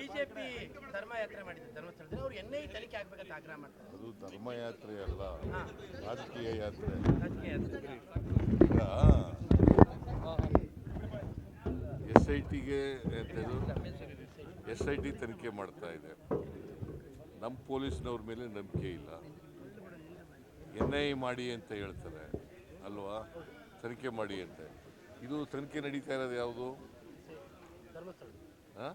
BJP ಧರ್ಮಯಾತ್ರೆ ಮಾಡಿದ್ರು ಧರ್ಮಸ್ಥಳದಲ್ಲಿ. ಅವ್ರು ಎನ್ ಐ ತನಿಖೆ ಆಗ್ಬೇಕಂತ ಆಗ್ರಹ ಮಾಡ್ತಾರೆ. ಅದು ಧರ್ಮಯಾತ್ರೆ ಅಲ್ಲ ರಾಜಕೀಯ ಯಾತ್ರೆ. ರಾಜಕೀಯ ಯಾತ್ರೆ. ಎಸ್ ಐ ಟಿಗೆ ಎಸ್ ಐ ಟಿ ತನಿಖೆ ಮಾಡ್ತಾ ಇದೆ. ನಮ್ಮ ಪೊಲೀಸ್ನವ್ರ ಮೇಲೆ ನಂಬಿಕೆ ಇಲ್ಲ. ಎನ್ ಐ ಮಾಡಿ ಅಂತ ಹೇಳ್ತಾರೆ. ಅಲ್ವಾ? ತನಿಖೆ ಮಾಡಿ ಅಂತ. ಇದು ತನಿಖೆ ನಡೀತಾ ಇರೋದು ಯಾವುದು? ಹಾಂ?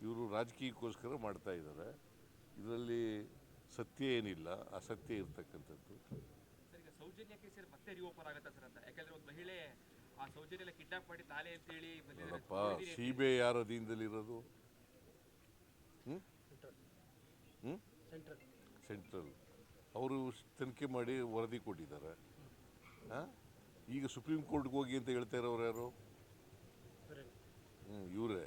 ಇವರು ರಾಜಕೀಯಕ್ಕೋಸ್ಕರ ಮಾಡ್ತಾ ಇದ್ದಾರೆ. ಇದರಲ್ಲಿ ಸತ್ಯ ಏನಿಲ್ಲ ಅಸತ್ಯ ಇರ್ತಕ್ಕಂಥದ್ದು. ಸರ್ ಈಗ ಸೌಜನ್ಯ ಕೇಸಲ್ಲಿ ಮತ್ತೆ ರಿಓಪನ್ ಆಗತ್ತಾ ಸರ್ ಅಂತ. ಯಾಕಂದ್ರೆ ಒಂದು ಮಹಿಳೆ ಆ ಸೌಜನ್ಯ ಕಿಡ್ನಾಪ್ ಮಾಡಿ ತಾಲೆ ಅಂತ ಹೇಳಿ ಬಂದಿದ್ದಾರೆ ನೋಡಪ್ಪ ಸಿ ಬಿ ಐ ಯಾರ ಅಧೀನದಲ್ಲಿರೋದು? ಹ್ಞೂ ಹ್ಞೂ ಸೆಂಟ್ರಲ್. ಸೆಂಟ್ರಲ್. ಅವರು ತನಿಖೆ ಮಾಡಿ ವರದಿ ಕೊಟ್ಟಿದ್ದಾರೆ. ಹಾಂ? ಈಗ ಸುಪ್ರೀಂ ಕೋರ್ಟ್ಗೆ ಹೋಗಿ ಅಂತ ಹೇಳ್ತಾ ಇರೋರು ಯಾರು? ಹ್ಞೂ ಇವರೇ.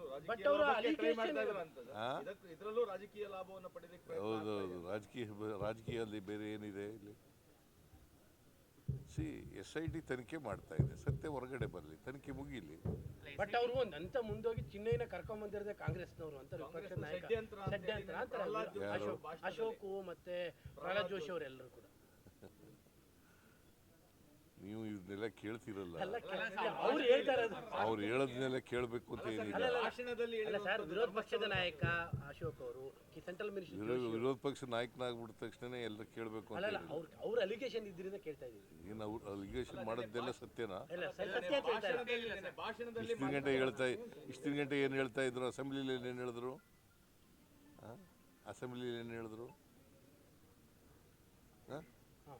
But ರಾಜಕೀಯ ಅವ್ರ ಲಾಭಕ್ಕೆ try allegation ಮಾಡ್ತಾ ಇದೆ. ಇದಾರೆ ಅಂತ ಸರ್. ಇದ್ರಲ್ಲೂ ರಾಜಕೀಯ ಲಾಭವನ್ನು ಪಡೆಯಲಿಕ್ಕೆ ಪ್ರಯತ್ನ ಮಾಡ್ತಾ ಹೌದೌದು. ಇದ್ದಾರೆ. ರಾಜಕೀಯ ರಾಜಕೀಯದಲ್ಲಿ ಬೇರೆ ಏನಿದೆ ಇಲ್ಲಿ? ಸಿ ಎಸ್ ಐ ಟಿ ತನಿಖೆ ಮಾಡ್ತಾ ಇದೆ. ಸತ್ಯ ಹೊರಗಡೆ ಬರಲಿ. ತನಿಖೆ ಮುಗಿಲಿ. ಬಟ್ ಅವರು ಒಂದು ಹಂತ ಮುಂದೋಗಿ ಚಿನ್ನೈನ ಕರ್ಕೊಂಡ್ ಬಂದಿರೋದೇ ಕಾಂಗ್ರೆಸ್ನವರು ಅಂತ ವಿಪಕ್ಷ ನಾಯಕ ಷಡ್ಯಂತ್ರ ಅಂತಾರೆ ಅಶೋಕು ಮತ್ತೆ ಪ್ರಹ್ಲಾದ್ ಜೋಶಿ ಅವರೆಲ್ಲರೂ ಕೂಡ. ನೀವು ಇದನ್ನೆಲ್ಲ ಕೇಳ್ತಿರಲ್ಲ. ಅವ್ರು ಹೇಳ್ತಾ ಕೇಳ್ಬೇಕು ಅವ್ರು ಹೇಳೋದನ್ನೆಲ್ಲ ಕೇಳಬೇಕು ಅಂತ ಏನಿಲ್ಲ. ಭಾಷಣದಲ್ಲಿ ಅಲ್ಲ ಸರ್ ವಿರೋಧ ಪಕ್ಷದ ನಾಯಕ ಅಶೋಕ್ ಅವರು ಸೆಂಟ್ರಲ್ ಮಿನಿಸ್ಟರ್ ವಿರೋಧ ವಿರೋಧ ಪಕ್ಷ ನಾಯಕನಾಗ್ಬಿಟ್ಟ ತಕ್ಷಣ ಎಲ್ಲ ಕೇಳಬೇಕು ಅಂತ ಅಲ್ಲ ಏನಿಲ್ಲ ಅವ್ರ ಅವ್ರ ಅಲಿಗೇಷನ್ ಇದ್ರಿಂದ ಕೇಳ್ತಾ ಇದ್ದೀವಿ. ಏನು ಅವ್ರು ಅಲಿಗೇಷನ್ ಮಾಡೋದೆಲ್ಲ ಸತ್ಯನಾ? ಸತ್ಯ ಅಂತ ಇಷ್ಟಿನ ಗಂಟೆ ಹೇಳ್ತಾ ಇಷ್ಟಿನ ಗಂಟೆ ಏನು ಹೇಳ್ತಾ ಇದ್ರು? ಅಸೆಂಬ್ಲಿಲಿ ಏನು ಹೇಳಿದ್ರು? ಅಸೆಂಬ್ಲಿಲಿ ಏನು ಹೇಳಿದ್ರು ಹಾಂ ಹಾಂ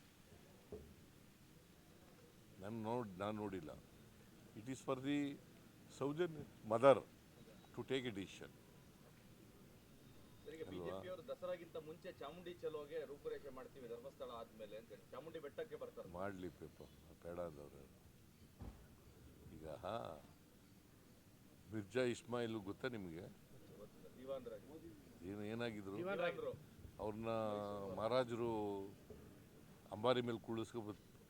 ನಾನು ನೋಡಿ ನಾನು ನೋಡಿಲ್ಲ. It is for the ಸೌಜನ್ mother to take a decision ದಸರಾಗಿಂತ ಮುಂಚೆ ಚಾಮುಂಡಿ ಚಲೋಗೆ ರೂಪುರೇಷೆ ಮಾಡ್ತೀವಿ ಧರ್ಮಸ್ಥಳ ಆದ್ಮೇಲೆ ಅಂತ ಚಾಮುಂಡಿ ಬೆಟ್ಟಕ್ಕೆ ಬರ್ತಾರೆ. ಮಾಡಲಿ ಪೇಪ ಬೇಡ ಅಂದವ್ರು ಈಗ ಮಿರ್ಜಾ ಇಸ್ಮಾಯಿಲ್ ಗೊತ್ತಾ ನಿಮಗೆ? ಏನು ಏನಾಗಿದ್ರು? ಅವ್ರನ್ನ ಮಹಾರಾಜರು ಅಂಬಾರಿ ಮೇಲೆ ಕುಳಿಸ್ಕೊ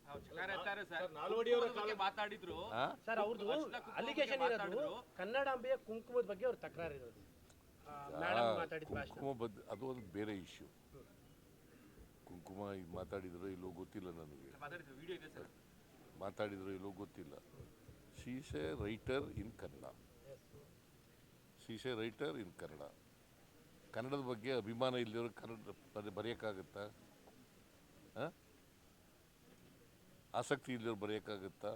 ಅಂತಾರೆ ಸರ್ ಸರ್, ನಾಲ್ವಡಿಯವರ ಕುಂಕುಮದ ಬಗ್ಗೆ ಮಾತಾಡಿದ್ರು? ಸರ್ ಅವ್ರದ್ದು ಅಲಿಗೇಷನ್ ಬಗ್ಗೆ ಇರೋದು ಕನ್ನಡಾಂಬೆಯ ಕುಂಕುಮದ ಬಗ್ಗೆ ಅವ್ರ ತಕರಾರು ಇರೋದು ಕುಂಕುಮ ಬದ್ ಅದು ಒಂದು ಬೇರೆ ಇಶ್ಯೂ ಕುಂಕುಮ ಇದು ಮಾತಾಡಿದ್ರು ಇಲ್ಲೋ ಗೊತ್ತಿಲ್ಲ ನನಗೆ. ಮಾತಾಡಿದ್ರು ವಿಡಿಯೋ ಇದೆ ಸರ್. ಮಾತಾಡಿದ್ರು ಇಲ್ಲೋ ಗೊತ್ತಿಲ್ಲ. She's a writer in Kannada she's a writer in Kannada ಕನ್ನಡದ ಬಗ್ಗೆ ಅಭಿಮಾನ ಇಲ್ಲಿರೋ ಕನ್ನಡ ಬರೆ- ಬರೆಯೋಕ್ಕಾಗತ್ತಾ? ಆ? ಆಸಕ್ತಿ ಇಲ್ಲದ್ರು ಬರೆಯೋಕ್ಕಾಗುತ್ತಾ?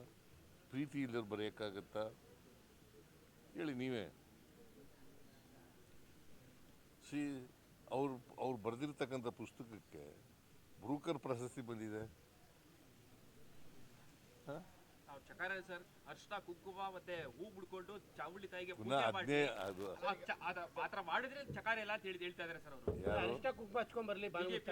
ಪ್ರೀತಿ ಇಲ್ಲದ್ರು ಬರೆಯೋಕ್ಕಾಗುತ್ತಾ? ಹೇಳಿ ನೀವೇ. ಸಿ ಅವರು ಅವ್ರು ಬರೆದಿರ್ತಕ್ಕಂಥ ಪುಸ್ತಕಕ್ಕೆ ಬ್ರೂಕರ್ ಪ್ರಶಸ್ತಿ ಬಂದಿದೆ. ಹಾ? ಅವ್ರು ಚಕಾರ ಸರ್ ಅರ್ಶಿನ ಕುಂಕುಮ ಮತ್ತೆ ಹೂ ಬಿಡ್ಕೊಂಡು ಚಾವುಳ್ಳಿ ತಾಯಿಗೆ ಪಾತ್ರ ಅದು. ಅದ- ಮಾಡಿದ್ರೆ ಚಕಾರ ಎಲ್ಲ ಅಂತ ಹೇಳಿ ಹೇಳ್ತಾ ಇದಾರೆ ಸರ್ ಅವರು. ಅರಿಷ್ಟ ಕುಂಕುಮ ಹಚ್ಕೊಂಡ್ ಬರ್ಲಿ ಬಿಜೆಪಿ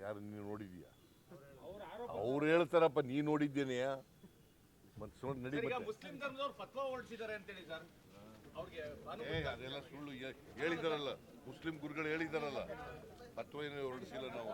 ಯಾರು ನೀನು ನೋಡಿದ್ಯಾ? ಅವ್ರ ಹೇಳ್ತಾರಪ್ಪ ನೀ ನೋಡಿದ್ದೇನೆಯಾ ಮತ್ತೆ ಸುಮ್ಮನೆ ನಡಿ. ಮುಸ್ಲಿಂ ಧರ್ಮದವ್ರು ಫತ್ವಾ ಹೊರಡಿಸಿದ್ದಾರೆ ಅಂತೇಳಿ ಸರ್. ಅವ್ರಿಗೆ ಏ ಅದೆಲ್ಲ ಸುಳ್ಳು. ಹೇಳಿದಾರಲ್ಲ ಮುಸ್ಲಿಂ ಗುರುಗಳು ಹೇಳಿದಾರಲ್ಲ ಅಥವಾ ಏನು ಹೊರಡಿಸಿಲ್ಲ ನಾವು.